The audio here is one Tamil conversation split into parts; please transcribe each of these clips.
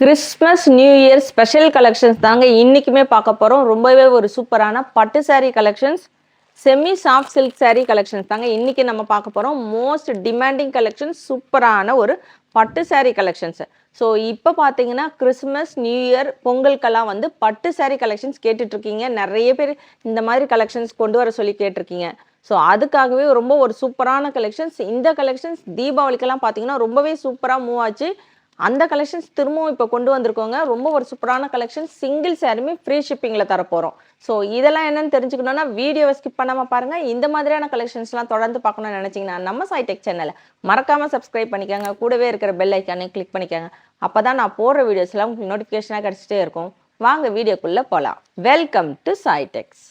Christmas new year special collections தாங்க இன்றைக்குமே பார்க்க போகிறோம் ரொம்பவே ஒரு சூப்பரான பட்டு sari collections semi soft silk sari collections தாங்க இன்றைக்கி நம்ம பார்க்க போகிறோம் மோஸ்ட் டிமாண்டிங் கலெக்ஷன்ஸ் சூப்பரான ஒரு பட்டு சாரீ கலெக்ஷன்ஸ் ஸோ இப்போ பார்த்தீங்கன்னா கிறிஸ்மஸ் நியூ இயர் பொங்கலுக்கெல்லாம் வந்து பட்டு சாரீ கலெக்ஷன்ஸ் கேட்டுட்ருக்கீங்க. நிறைய பேர் இந்த மாதிரி கலெக்ஷன்ஸ் கொண்டு வர சொல்லி கேட்டிருக்கீங்க ஸோ அதுக்காகவே ரொம்ப ஒரு சூப்பரான கலெக்ஷன்ஸ் இந்த கலெக்ஷன்ஸ் தீபாவளிக்கெல்லாம் பார்த்தீங்கன்னா ரொம்பவே சூப்பராக மூவ் ஆச்சு. அந்த கலெக்ஷன்ஸ் திரும்பவும் இப்போ கொண்டு வந்திருக்கோங்க. ரொம்ப ஒரு சூப்பரான கலெக்ஷன் சிங்கிள் சாரியுமே ஃப்ரீ ஷிப்பிங்கில் தரப்போகிறோம் ஸோ இதெல்லாம் என்னன்னு தெரிஞ்சுக்கணும்னா வீடியோவை ஸ்கிப் பண்ணாமல் பாருங்கள் இந்த மாதிரியான கலெக்ஷன்ஸ்லாம் தொடர்ந்து பார்க்கணும்னு நினச்சிங்கன்னா நம்ம சைடெக் சேனலை மறக்காமல் சப்ஸ்கிரைப் பண்ணிக்கோங்க. கூடவே இருக்கிற பெல் ஐக்கானே கிளிக் பண்ணிக்கோங்க. அப்போ தான் நான் போடுற வீடியோஸ்லாம் உங்களுக்கு நோட்டிஃபிகேஷனாக கிடச்சிட்டே இருக்கும். வாங்க வீடியோக்குள்ளே போகலாம் வெல்கம் டு சைடெக்ஸ்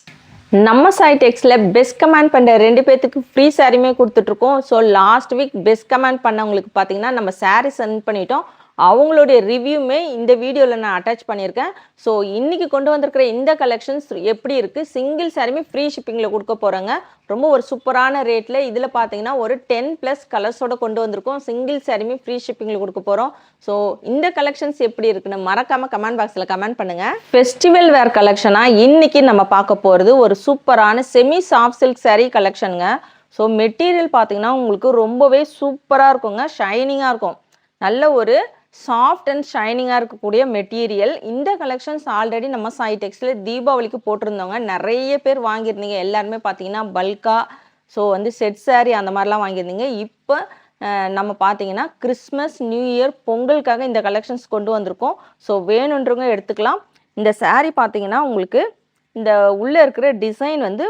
நம்ம சைடெக்ஸில் பெஸ்ட் கமெண்ட் பண்ணுற ரெண்டு பேர்த்துக்கு ஃப்ரீ சாரியுமே கொடுத்துட்ருக்கோம் so last week best comment பண்ணவங்களுக்கு பார்த்தீங்கன்னா நம்ம சாரீ சென்ட் பண்ணிட்டோம். அவங்களுடைய ரிவ்யூமே இந்த வீடியோவில் நான் அட்டாச் பண்ணியிருக்கேன். ஸோ இன்றைக்கி கொண்டு வந்திருக்கிற இந்த கலெக்ஷன்ஸ் எப்படி இருக்குது சிங்கிள் சாரியுமே ஃப்ரீ ஷிப்பிங்கில் கொடுக்க போகிறாங்க ரொம்ப ஒரு சூப்பரான ரேட்டில் இதில் பார்த்தீங்கன்னா ஒரு டென் ப்ளஸ் கலர்ஸோட கொண்டு வந்திருக்கோம். சிங்கிள் சாரியுமே ஃப்ரீ ஷிப்பிங்கில் கொடுக்க போகிறோம் ஸோ இந்த கலெக்ஷன்ஸ் எப்படி இருக்குன்னு மறக்காமல் கமெண்ட் பாக்ஸில் கமெண்ட் பண்ணுங்கள் ஃபெஸ்டிவல் வேர் கலெக்ஷனாக இன்றைக்கி நம்ம பார்க்க போகிறது ஒரு சூப்பரான செமி சாஃப்ட் சில்க் சாரீ கலெக்ஷனுங்க ஸோ மெட்டீரியல் பார்த்தீங்கன்னா உங்களுக்கு ரொம்பவே சூப்பராக இருக்குங்க. ஷைனிங்காக இருக்கும். நல்ல ஒரு சாஃப்ட் அண்ட் ஷைனிங்காக இருக்கக்கூடிய மெட்டீரியல் இந்த கலெக்ஷன்ஸ் ஆல்ரெடி நம்ம சாய்டெக்ஸில் தீபாவளிக்கு போட்டிருந்தவங்க. நிறைய பேர் வாங்கியிருந்தீங்க. எல்லாருமே பார்த்தீங்கன்னா பல்கா ஸோ வந்து செட் saree அந்த மாதிரிலாம் வாங்கியிருந்தீங்க. இப்போ நம்ம பார்த்தீங்கன்னா கிறிஸ்மஸ் நியூ இயர் பொங்கலுக்காக இந்த கலெக்ஷன்ஸ் கொண்டு வந்திருக்கோம். ஸோ வேணுன்றவங்க எடுத்துக்கலாம். இந்த saree பார்த்தீங்கன்னா உங்களுக்கு இந்த உள்ளே இருக்கிற டிசைன் வந்து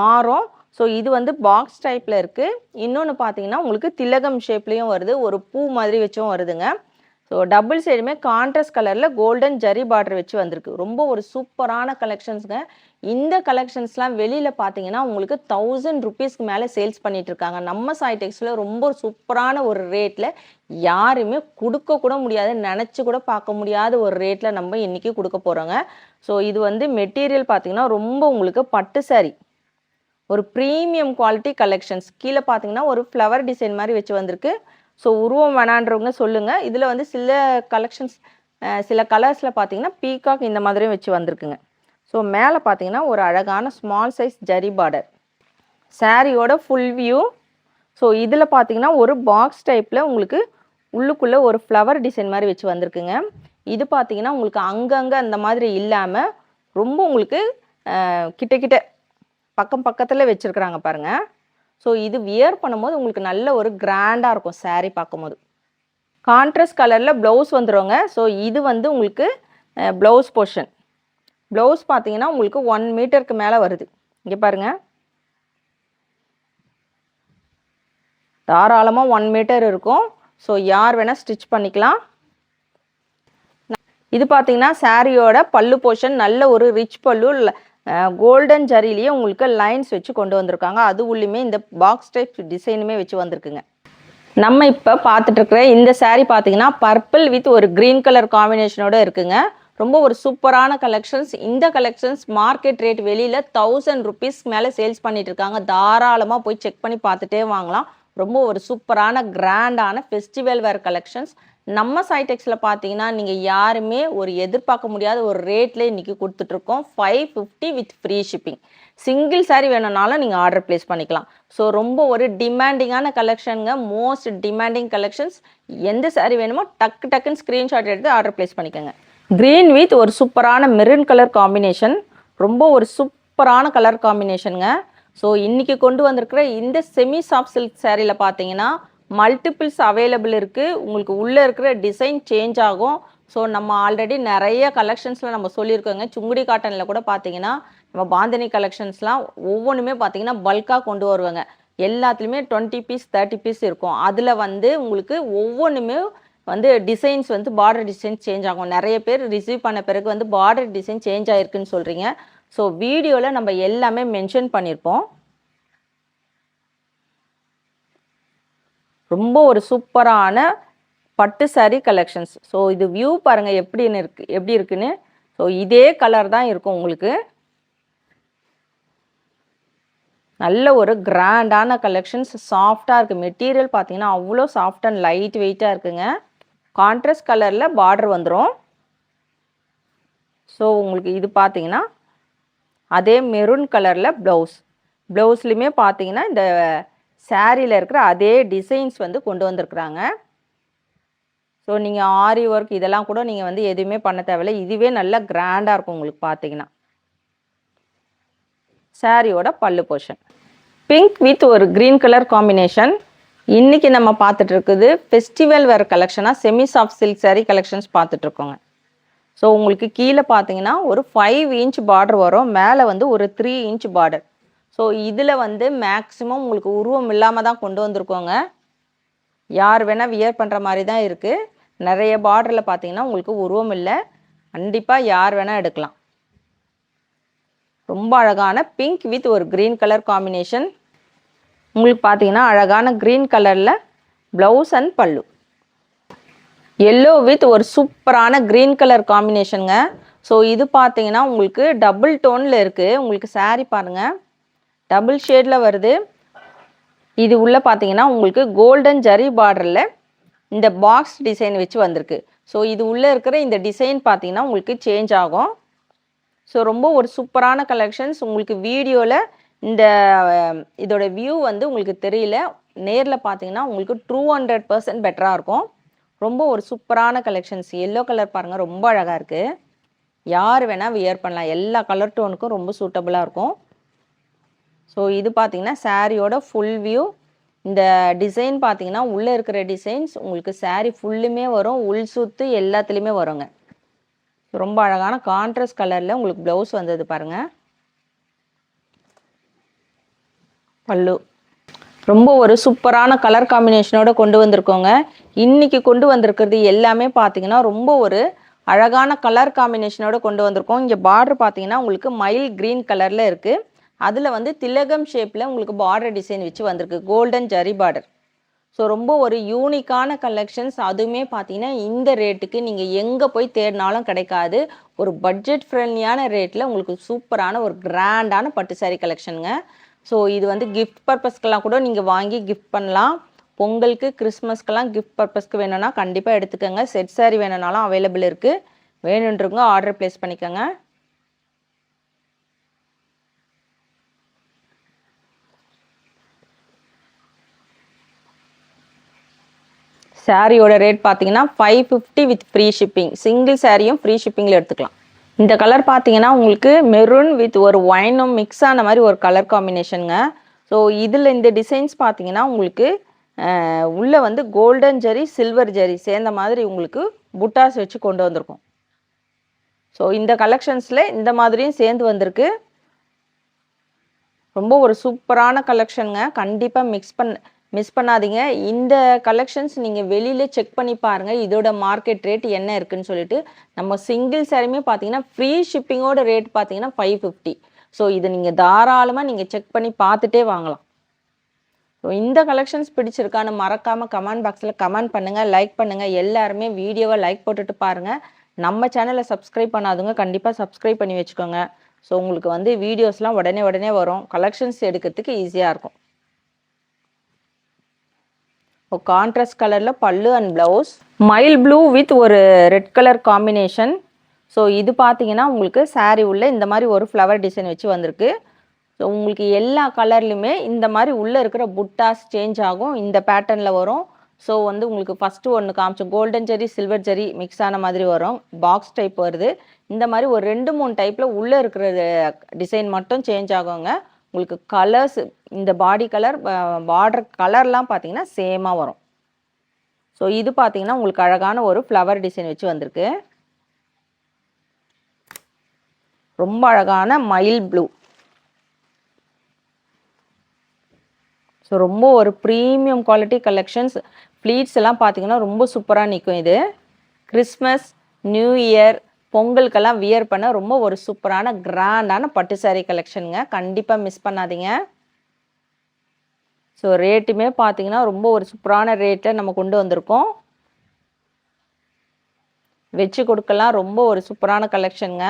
மாறும். ஸோ இது வந்து பாக்ஸ் டைப்பில் இருக்குது இன்னொன்று பார்த்தீங்கன்னா உங்களுக்கு திலகம் ஷேப்லேயும் வருது. ஒரு பூ மாதிரி வச்சும் வருதுங்க. ஸோ டபுள் சைடுமே கான்ட்ராஸ்ட் கலரில் கோல்டன் ஜரி பார்டர் வச்சு வந்திருக்கு. ரொம்ப ஒரு சூப்பரான கலெக்ஷன்ஸுங்க இந்த கலெக்ஷன்ஸ்லாம் வெளியில் பார்த்தீங்கன்னா உங்களுக்கு தௌசண்ட் ருபீஸ்க்கு மேலே சேல்ஸ் பண்ணிட்டு இருக்காங்க. நம்ம சாய்டெக்ஸில் ரொம்ப சூப்பரான ஒரு ரேட்டில் யாருமே கொடுக்க கூட முடியாது நினச்சி கூட பார்க்க முடியாத ஒரு ரேட்டில் நம்ம இன்றைக்கி கொடுக்க போகிறோங்க ஸோ இது வந்து மெட்டீரியல் பார்த்தீங்கன்னா ரொம்ப உங்களுக்கு பட்டு சாரி ஒரு ப்ரீமியம் குவாலிட்டி கலெக்ஷன்ஸ் கீழே பார்த்தீங்கன்னா ஒரு ஃப்ளவர் டிசைன் மாதிரி வச்சு வந்திருக்கு. ஸோ உருவம் வேணான்றவங்க சொல்லுங்கள் இதில் வந்து சில கலெக்ஷன்ஸ் சில கலர்ஸில் பார்த்தீங்கன்னா பீகாக் இந்த மாதிரியும் வச்சு வந்திருக்குங்க. ஸோ மேலே பார்த்தீங்கன்னா ஒரு அழகான ஸ்மால் சைஸ் ஜரி பார்டர் சாரியோட ஃபுல் வியூ ஸோ இதில் பார்த்தீங்கன்னா ஒரு பாக்ஸ் டைப்பில் உங்களுக்கு உள்ளுக்குள்ளே ஒரு ஃப்ளவர் டிசைன் மாதிரி வச்சு வந்திருக்குங்க. இது பார்த்தீங்கன்னா உங்களுக்கு அங்கங்கே அந்த மாதிரி இல்லாமல் ரொம்ப உங்களுக்கு கிட்ட கிட்ட பக்கம் பக்கத்தில் வச்சுருக்குறாங்க பாருங்கள் ஸோ இது வியர் பண்ணும்போது உங்களுக்கு நல்ல ஒரு கிராண்டாக இருக்கும் சாரீ பார்க்கும்போது. கான்ட்ராஸ்ட் கலரில் ப்ளவுஸ் வந்துருங்க. ஸோ இது வந்து உங்களுக்கு ப்ளவுஸ் போர்ஷன் ப்ளவுஸ் பார்த்தீங்கன்னா உங்களுக்கு ஒன் மீட்டருக்கு மேலே வருது. இங்கே பாருங்கள் தாராளமாக ஒன் மீட்டர் இருக்கும். ஸோ யார் வேணால் ஸ்டிச் பண்ணிக்கலாம். இது பார்த்தீங்கன்னா சாரியோட பல்லு போர்ஷன் நல்ல ஒரு ரிச் பல்லு கோல்டன் ஜரிலேயே உங்களுக்கு லைன்ஸ் வச்சு கொண்டு வந்திருக்காங்க. அது உள்ளுமே இந்த பாக்ஸ் டைப் டிசைனுமே வச்சு வந்திருக்குங்க. நம்ம இப்போ பார்த்துட்டு இருக்கிற இந்த சாரீ பார்த்தீங்கன்னா பர்பிள் வித் ஒரு க்ரீன் கலர் காம்பினேஷனோட இருக்குங்க. ரொம்ப ஒரு சூப்பரான கலெக்ஷன்ஸ் இந்த கலெக்ஷன்ஸ் மார்க்கெட் ரேட் வெளியில் தௌசண்ட் ருபீஸ் மேலே சேல்ஸ் பண்ணிட்டு இருக்காங்க தாராளமாக போய் செக் பண்ணி பார்த்துட்டே வாங்கலாம். ரொம்ப ஒரு சூப்பரான கிராண்டான ஃபெஸ்டிவல் வேர் கலெக்ஷன்ஸ் நம்ம சைடெக்ஸில் பார்த்தீங்கன்னா நீங்கள் யாருமே ஒரு எதிர்பார்க்க முடியாத ஒரு ரேட்டில் இன்றைக்கி கொடுத்துட்ருக்கோம் five fifty with free shipping single sari வேணும்னாலும் நீங்கள் ஆர்டர் ப்ளேஸ் பண்ணிக்கலாம். ஸோ ரொம்ப ஒரு டிமாண்டிங்கான கலெக்ஷனுங்க மோஸ்ட் டிமாண்டிங் கலெக்ஷன்ஸ் எந்த சாரி வேணுமோ டக்கு டக்குன்னு ஸ்க்ரீன்ஷாட் எடுத்து ஆர்டர் ப்ளேஸ் பண்ணிக்கோங்க. க்ரீன் வித் ஒரு சூப்பரான மெரூன் கலர் காம்பினேஷன் ரொம்ப ஒரு சூப்பரான கலர் காம்பினேஷனுங்க ஸோ இன்றைக்கி கொண்டு வந்திருக்கிற இந்த செமி சாஃப்ட் சில்க் சேரீயில் பார்த்தீங்கன்னா மல்டிபிள்ஸ் அவைலபிள் இருக்குது உங்களுக்கு உள்ளே இருக்கிற டிசைன் சேஞ்ச் ஆகும். ஸோ நம்ம ஆல்ரெடி நிறைய கலெக்ஷன்ஸில் நம்ம சொல்லியிருக்கோங்க. சுங்குடி காட்டனில் கூட பார்த்தீங்கன்னா நம்ம பாந்தினி கலெக்ஷன்ஸ்லாம் ஒவ்வொன்றுமே பார்த்தீங்கன்னா பல்காக கொண்டு வருவாங்க. எல்லாத்துலேயுமே டுவெண்ட்டி பீஸ் தேர்ட்டி பீஸ் இருக்கும். அதில் வந்து உங்களுக்கு ஒவ்வொன்றுமே வந்து டிசைன்ஸ் வந்து பார்டர் டிசைன் சேஞ்ச் ஆகும். நிறைய பேர் ரிசீவ் பண்ண பிறகு வந்து பார்டர் டிசைன் சேஞ்ச் ஆகிருக்குன்னு சொல்கிறீங்க ஸோ வீடியோவில் நம்ம எல்லாமே மென்ஷன் பண்ணியிருப்போம். ரொம்ப ஒரு சூப்பரான பட்டு சாரி கலெக்ஷன்ஸ் ஸோ இது வியூ பாருங்கள் எப்படின்னு இருக்கு எப்படி இருக்குன்னு. ஸோ இதே கலர் தான் இருக்கும் உங்களுக்கு. நல்ல ஒரு கிராண்டான கலெக்ஷன்ஸ் சாஃப்டாக இருக்குது மெட்டீரியல் பார்த்தீங்கன்னா அவ்வளோ சாஃப்ட் அண்ட் லைட் வெயிட்டாக இருக்குங்க. கான்ட்ராஸ்ட் கலரில் பார்டர் வந்துடும் ஸோ உங்களுக்கு இது பார்த்தீங்கன்னா அதே மெரூன் கலரில் ப்ளவுஸ் ப்ளவுஸ்லையுமே பார்த்தீங்கன்னா இந்த சாரியில் இருக்கிற அதே டிசைன்ஸ் வந்து கொண்டு வந்திருக்குறாங்க. ஸோ நீங்கள் ஆரி ஒர்க் இதெல்லாம் கூட நீங்கள் வந்து எதுவுமே பண்ண தேவையில்லை. இதுவே நல்லா கிராண்டாக இருக்கும் உங்களுக்கு பார்த்தீங்கன்னா சாரியோட பல்லு போர்ஷன் பிங்க் வித் ஒரு க்ரீன் கலர் காம்பினேஷன் இன்றைக்கி நம்ம பார்த்துட்டு இருக்குது ஃபெஸ்டிவல் வேறு கலெக்ஷனாக semi soft silk saree collections பார்த்துட்ருக்கோங்க so உங்களுக்கு கீழே பார்த்தீங்கன்னா ஒரு ஃபைவ் இன்ச் பார்டர் வரும். மேலே வந்து ஒரு த்ரீ இன்ச் பார்டர் ஸோ இதில் வந்து மேக்ஸிமம் உங்களுக்கு உருவம் இல்லாமல் தான் கொண்டு வந்திருக்கோங்க. யார் வேணால் வியர் பண்ணுற மாதிரி தான் இருக்குது நிறைய பார்டரில் பார்த்தீங்கன்னா உங்களுக்கு உருவம் இல்லை. கண்டிப்பாக யார் வேணால் எடுக்கலாம். ரொம்ப அழகான பிங்க் வித் ஒரு க்ரீன் கலர் காம்பினேஷன் உங்களுக்கு பார்த்தீங்கன்னா அழகான க்ரீன் கலரில் blouse and pallu. Yellow with ஒரு சூப்பரான க்ரீன் கலர் காம்பினேஷனுங்க ஸோ இது பார்த்தீங்கன்னா உங்களுக்கு டபுள் டோனில் இருக்குது உங்களுக்கு saree பாருங்கள் டபுள் ஷேடில் வருது. இது உள்ள பார்த்தீங்கன்னா உங்களுக்கு கோல்டன் ஜரி பார்டரில் இந்த பாக்ஸ் டிசைன் வச்சு வந்திருக்கு. ஸோ இது உள்ளே இருக்கிற இந்த டிசைன் பார்த்தீங்கன்னா உங்களுக்கு சேஞ்ச் ஆகும். ஸோ ரொம்ப ஒரு சூப்பரான கலெக்ஷன்ஸ் உங்களுக்கு வீடியோவில் இந்த இதோட வியூ வந்து உங்களுக்கு தெரியல. நேரில் பார்த்தீங்கன்னா உங்களுக்கு டூ ஹண்ட்ரட் பர்சன்ட் பெட்டராக இருக்கும். ரொம்ப ஒரு சூப்பரான கலெக்ஷன்ஸ் எல்லோ கலர் பாருங்கள் ரொம்ப அழகாக இருக்குது யார் வேணால் வியர் பண்ணலாம். எல்லா கலர் டோனுக்கும் ரொம்ப சூட்டபுளாக இருக்கும். ஸோ இது பார்த்தீங்கன்னா சாரியோட ஃபுல் வியூ இந்த டிசைன் பார்த்தீங்கன்னா உள்ளே இருக்கிற டிசைன்ஸ் உங்களுக்கு saree ஃபுல்லுமே வரும் உள் சுத்து எல்லாத்துலேயுமே வருங்க. ரொம்ப அழகான கான்ட்ராஸ்ட் கலரில் உங்களுக்கு ப்ளவுஸ் வந்தது பாருங்க. பல்லு. ரொம்ப ஒரு சூப்பரான கலர் காம்பினேஷனோட கொண்டு வந்திருக்கோங்க. இன்னைக்கு கொண்டு வந்திருக்கிறது எல்லாமே பார்த்தீங்கன்னா ரொம்ப ஒரு அழகான கலர் காம்பினேஷனோட கொண்டு வந்திருக்கோம். இங்கே பார்டர் பார்த்தீங்கன்னா உங்களுக்கு மயில் க்ரீன் கலரில் இருக்குது அதில் வந்து திலகம் ஷேப்பில் உங்களுக்கு பார்டர் டிசைன் வச்சு வந்திருக்கு. கோல்டன் ஜரி பார்டர் ஸோ ரொம்ப ஒரு யூனிக்கான கலெக்ஷன்ஸ் அதுவுமே பார்த்தீங்கன்னா இந்த ரேட்டுக்கு நீங்கள் எங்கே போய் தேடினாலும் கிடைக்காது. ஒரு பட்ஜெட் ஃப்ரெண்ட்லியான ரேட்டில் உங்களுக்கு சூப்பரான ஒரு கிராண்டான பட்டு saree கலெக்ஷனுங்க ஸோ இது வந்து கிஃப்ட் பர்பஸ்க்கெல்லாம் கூட நீங்கள் வாங்கி கிஃப்ட் பண்ணலாம். பொங்கலுக்கு கிறிஸ்மஸ்க்கெல்லாம் கிஃப்ட் பர்பஸ்க்கு வேணும்னா கண்டிப்பாக எடுத்துக்கோங்க. செட் saree வேணும்னாலும் அவைலபிள் இருக்குது வேணுன்றவங்க ஆர்டர் ப்ளேஸ் பண்ணிக்கோங்க. சாரியோட ரேட் பார்த்தீங்கன்னா five fifty with free shipping single சாரியும் ஃப்ரீ ஷிப்பிங்கில் எடுத்துக்கலாம். இந்த கலர் பார்த்தீங்கன்னா உங்களுக்கு மெரூன் வித் ஒரு ஒயினும் மிக்ஸ் ஆன மாதிரி ஒரு கலர் காம்பினேஷனுங்க ஸோ இதில் இந்த டிசைன்ஸ் பார்த்தீங்கன்னா உங்களுக்கு உள்ளே வந்து கோல்டன் ஜரி சில்வர் ஜரி சேர்ந்த மாதிரி உங்களுக்கு புட்டாஸ் வச்சு கொண்டு வந்திருக்கும். ஸோ இந்த கலெக்ஷன்ஸில் இந்த மாதிரியும் சேர்ந்து வந்திருக்கு. ரொம்ப ஒரு சூப்பரான கலெக்ஷனுங்க கண்டிப்பாக மிக்ஸ் பண்ண மிஸ் பண்ணாதீங்க. இந்த கலெக்ஷன்ஸ் நீங்கள் வெளியில செக் பண்ணி பாருங்கள் இதோட மார்க்கெட் ரேட் என்ன இருக்குன்னு சொல்லிட்டு நம்ம சிங்கிள் சாரியுமே பார்த்தீங்கன்னா ஃப்ரீ ஷிப்பிங்கோட ரேட் பார்த்தீங்கன்னா ஃபைவ் ஃபிஃப்டி ஸோ இதை நீங்கள் தாராளமாக நீங்கள் செக் பண்ணி பார்த்துட்டே வாங்கலாம். ஸோ இந்த கலெக்ஷன்ஸ் பிடிச்சிருக்கான்னு மறக்காமல் கமெண்ட் பாக்ஸில் கமெண்ட் பண்ணுங்கள் லைக் பண்ணுங்கள் எல்லாருமே வீடியோவை லைக் போட்டுட்டு பாருங்கள் நம்ம சேனலை சப்ஸ்கிரைப் பண்ணாதவங்க கண்டிப்பாக சப்ஸ்கிரைப் பண்ணி வச்சுக்கோங்க. ஸோ உங்களுக்கு வந்து வீடியோஸ்லாம் உடனே உடனே வரும். கலெக்ஷன்ஸ் எடுக்கிறதுக்கு ஈஸியாக இருக்கும். கான்ட்ராஸ்ட் கலரில் pallu and blouse mild blue with ஒரு ரெட் கலர் காம்பினேஷன் ஸோ இது பார்த்தீங்கன்னா உங்களுக்கு சாரீ உள்ள இந்த மாதிரி ஒரு ஃப்ளவர் டிசைன் வச்சு வந்திருக்கு. ஸோ உங்களுக்கு எல்லா கலர்லையுமே இந்த மாதிரி உள்ளே இருக்கிற புட்டாஸ் சேஞ்ச் ஆகும். இந்த பேட்டர்னில் வரும். ஸோ வந்து உங்களுக்கு ஃபஸ்ட்டு ஒன்று காமிச்சோம் golden zari silver zari mix ஆன மாதிரி வரும். பாக்ஸ் டைப் வருது. இந்த மாதிரி ஒரு ரெண்டு மூணு டைப்பில் உள்ளே இருக்கிற டிசைன் மட்டும் சேஞ்ச் ஆகுங்க. உங்களுக்கு கலர்ஸ் இந்த பாடி கலர் பார்டர் கலர்லாம் பார்த்தீங்கன்னா சேமாக வரும். ஸோ இது பார்த்தீங்கன்னா உங்களுக்கு அழகான ஒரு ஃப்ளவர் டிசைன் வச்சு வந்திருக்கு. ரொம்ப அழகான மயில் ப்ளூ ஸோ ரொம்ப ஒரு ப்ரீமியம் குவாலிட்டி கலெக்ஷன்ஸ் ஃப்ளீட்ஸ் எல்லாம் பார்த்தீங்கன்னா ரொம்ப சூப்பராக நிற்கும் இது. கிறிஸ்மஸ் நியூ இயர் பொங்கலுக்கெல்லாம் வியர் பண்ண ரொம்ப ஒரு சூப்பரான கிராண்டான பட்டு சாரீ கலெக்ஷனுங்க கண்டிப்பாக மிஸ் பண்ணாதீங்க. ஸோ ரேட்டுமே பார்த்தீங்கன்னா ரொம்ப ஒரு சூப்பரான ரேட்டில் நம்ம கொண்டு வந்திருக்கோம். வச்சு கொடுக்கலாம். ரொம்ப ஒரு சூப்பரான கலெக்ஷனுங்க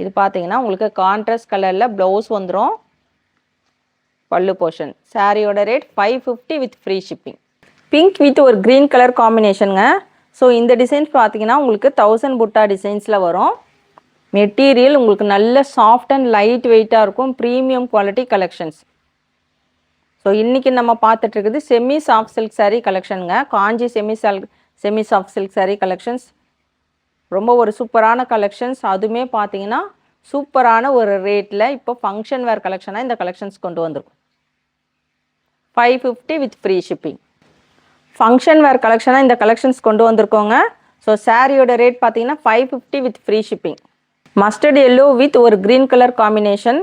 இது பார்த்தீங்கன்னா உங்களுக்கு கான்ட்ராஸ்ட் கலரில் ப்ளவுஸ் வந்துடும் பல்லு போர்ஷன் சாரியோட rate five fifty with free shipping pink with ஒரு க்ரீன் கலர் காம்பினேஷனுங்க ஸோ இந்த டிசைன்ஸ் பார்த்தீங்கன்னா உங்களுக்கு தௌசண்ட் புட்டா டிசைன்ஸில் வரும். மெட்டீரியல் உங்களுக்கு நல்ல சாஃப்ட் அண்ட் லைட் வெயிட்டாக இருக்கும். ப்ரீமியம் குவாலிட்டி கலெக்ஷன்ஸ் ஸோ இன்றைக்கி நம்ம பார்த்துட்டு இருக்குது செமி சாஃப்ட் சில்க் சாரீ கலெக்ஷனுங்க காஞ்சி செமி சால் semi soft silk sari collections ரொம்ப ஒரு சூப்பரான கலெக்ஷன்ஸ் அதுவுமே பார்த்தீங்கன்னா சூப்பரான ஒரு ரேட்டில் இப்போ ஃபங்க்ஷன் வேர் கலெக்ஷனாக இந்த கலெக்ஷன்ஸ் கொண்டு வந்திருக்கும். Five fifty with free shipping function wear கலெக்ஷனாக இந்த கலெக்ஷன்ஸ் கொண்டு வந்திருக்கோங்க. ஸோ சாரியோட ரேட் பார்த்தீங்கன்னா five fifty with free shipping mustard yellow with ஒரு க்ரீன் கலர் காம்பினேஷன்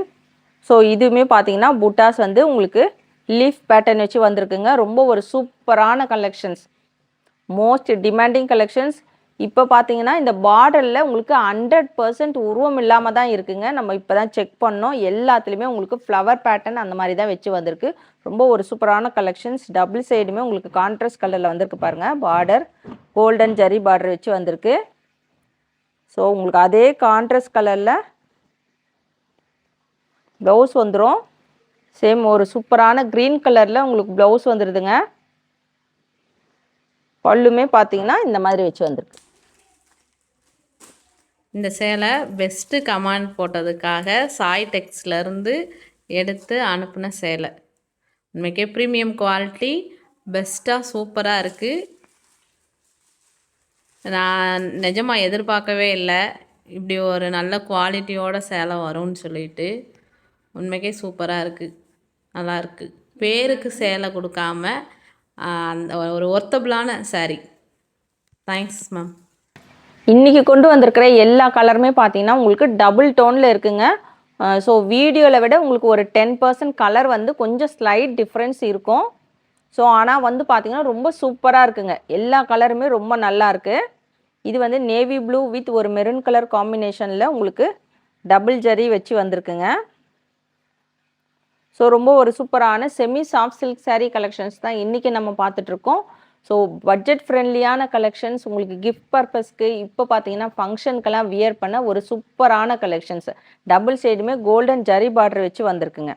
ஸோ இதுவுமே பார்த்தீங்கன்னா புட்டாஸ் வந்து உங்களுக்கு லீஃப் பேட்டர்ன் வச்சு வந்திருக்குங்க. ரொம்ப ஒரு சூப்பரான கலெக்ஷன்ஸ் மோஸ்ட் டிமாண்டிங் கலெக்ஷன்ஸ் இப்போ பார்த்தீங்கன்னா இந்த பார்டரில் உங்களுக்கு ஹண்ட்ரட் பர்சன்ட் உருவம் இல்லாமல் தான் இருக்குங்க. நம்ம இப்போ தான் செக் பண்ணோம். எல்லாத்துலேயுமே உங்களுக்கு ஃப்ளவர் பேட்டர்ன் அந்த மாதிரி தான் வச்சு வந்திருக்கு. ரொம்ப ஒரு சூப்பரான கலெக்ஷன்ஸ் டபுள் சைடுமே உங்களுக்கு கான்ட்ராஸ்ட் கலரில் வந்திருக்கு பாருங்கள் பார்டர் கோல்டன் ஜரி பார்டர் வச்சு வந்திருக்கு. ஸோ உங்களுக்கு அதே கான்ட்ராஸ்ட் கலரில் ப்ளவுஸ் வந்துடும் சேம் ஒரு சூப்பரான க்ரீன் கலரில் உங்களுக்கு ப்ளவுஸ் வந்துடுதுங்க பல்லுமே பார்த்தீங்கன்னா இந்த மாதிரி வச்சு வந்திருக்கு. இந்த சேலை பெஸ்ட்டு கமாண்ட் போட்டதுக்காக சாய் டெக்ஸ்லேருந்து எடுத்து அனுப்பின சேலை. உண்மைக்கே ப்ரீமியம் குவாலிட்டி பெஸ்ட்டாக சூப்பராக இருக்குது நான் நிஜமாக எதிர்பார்க்கவே இல்லை. இப்படி ஒரு நல்ல குவாலிட்டியோட சேலை வரும்னு சொல்லிட்டு உண்மைக்கே சூப்பராக இருக்குது நல்லா இருக்குது பேருக்கு சேலை கொடுக்காம அந்த ஒரு ஒர்த்தபிளான saree. தேங்க்ஸ் மேம் இன்றைக்கி கொண்டு வந்திருக்கிற எல்லா கலருமே பார்த்தீங்கன்னா உங்களுக்கு டபுள் டோனில் இருக்குங்க. ஸோ வீடியோவில் விட உங்களுக்கு ஒரு டென் பர்சன்ட் கலர் வந்து கொஞ்சம் ஸ்லைட் டிஃப்ரென்ஸ் இருக்கும். ஸோ ஆனால் வந்து பார்த்தீங்கன்னா ரொம்ப சூப்பராக இருக்குங்க. எல்லா கலருமே ரொம்ப நல்லாருக்கு இது வந்து நேவி ப்ளூ வித் ஒரு மெரூன் கலர் காம்பினேஷனில் உங்களுக்கு டபுள் ஜரி வச்சு வந்திருக்குங்க. ஸோ ரொம்ப ஒரு சூப்பரான semi soft silk sari collections தான் இன்றைக்கி நம்ம பார்த்துட்ருக்கோம் ஸோ பட்ஜெட் ஃப்ரெண்ட்லியான கலெக்ஷன்ஸ் உங்களுக்கு கிஃப்ட் பர்பஸ்க்கு இப்போ பார்த்தீங்கன்னா ஃபங்க்ஷனுக்கெல்லாம் வியர் பண்ண ஒரு சூப்பரான கலெக்ஷன்ஸ் டபுள் சைடுமே கோல்டன் ஜரி பார்டர் வச்சு வந்திருக்குங்க.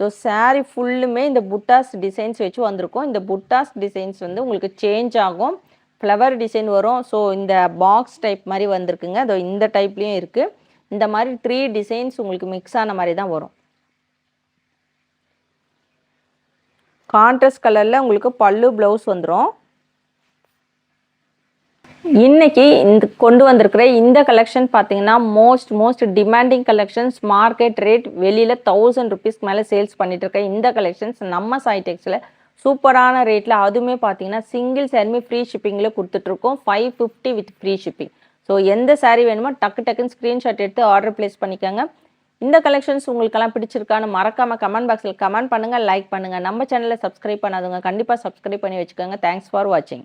ஸோ சாரீ ஃபுல்லுமே இந்த புட்டாஸ் டிசைன்ஸ் வச்சு வந்திருக்கும். இந்த புட்டாஸ் டிசைன்ஸ் வந்து உங்களுக்கு சேஞ்ச் ஆகும். ஃப்ளவர் டிசைன் வரும். ஸோ இந்த பாக்ஸ் டைப் மாதிரி வந்திருக்குங்க. அதோ இந்த டைப்லேயும் இருக்குது இந்த மாதிரி த்ரீ டிசைன்ஸ் உங்களுக்கு மிக்ஸ் ஆன மாதிரி தான் வரும். கான்ட்ராஸ்ட் கலரில் உங்களுக்கு பல்லு ப்ளவுஸ் வந்துடும் இன்னைக்கு இந்த கொண்டு வந்திருக்கிற இந்த கலெக்ஷன் பார்த்தீங்கன்னா most most demanding collections market rate வெளியில் தௌசண்ட் ருபீஸ்க்கு மேலே சேல்ஸ் பண்ணிட்டு இருக்க இந்த கலெக்ஷன்ஸ் நம்ம சாய்டெக்ஸில் சூப்பரான ரேட்டில் அதுவுமே பார்த்தீங்கன்னா சிங்கிள் சாரிமே ஃப்ரீ ஷிப்பிங்கில் கொடுத்துட்ருக்கோம் five fifty with free shipping so எந்த சாரீ வேணுமோ டக்கு டக்குன்னு ஸ்க்ரீன்ஷாட் எடுத்து ஆர்டர் ப்ளேஸ் பண்ணிக்கோங்க. இந்த கலெக்ஷன்ஸ் உங்களுக்கெல்லாம் பிடிச்சிருக்கான்னு மறக்காமல் கமெண்ட் பாக்ஸில் கமெண்ட் பண்ணுங்கள் லைக் பண்ணுங்கள் நம்ம சேனலை சப்ஸ்கிரைப் பண்ணாதவங்க கண்டிப்பாக சப்ஸ்கிரைப் பண்ணி வச்சுக்கோங்க. தேங்க்ஸ் ஃபார் வாட்சிங்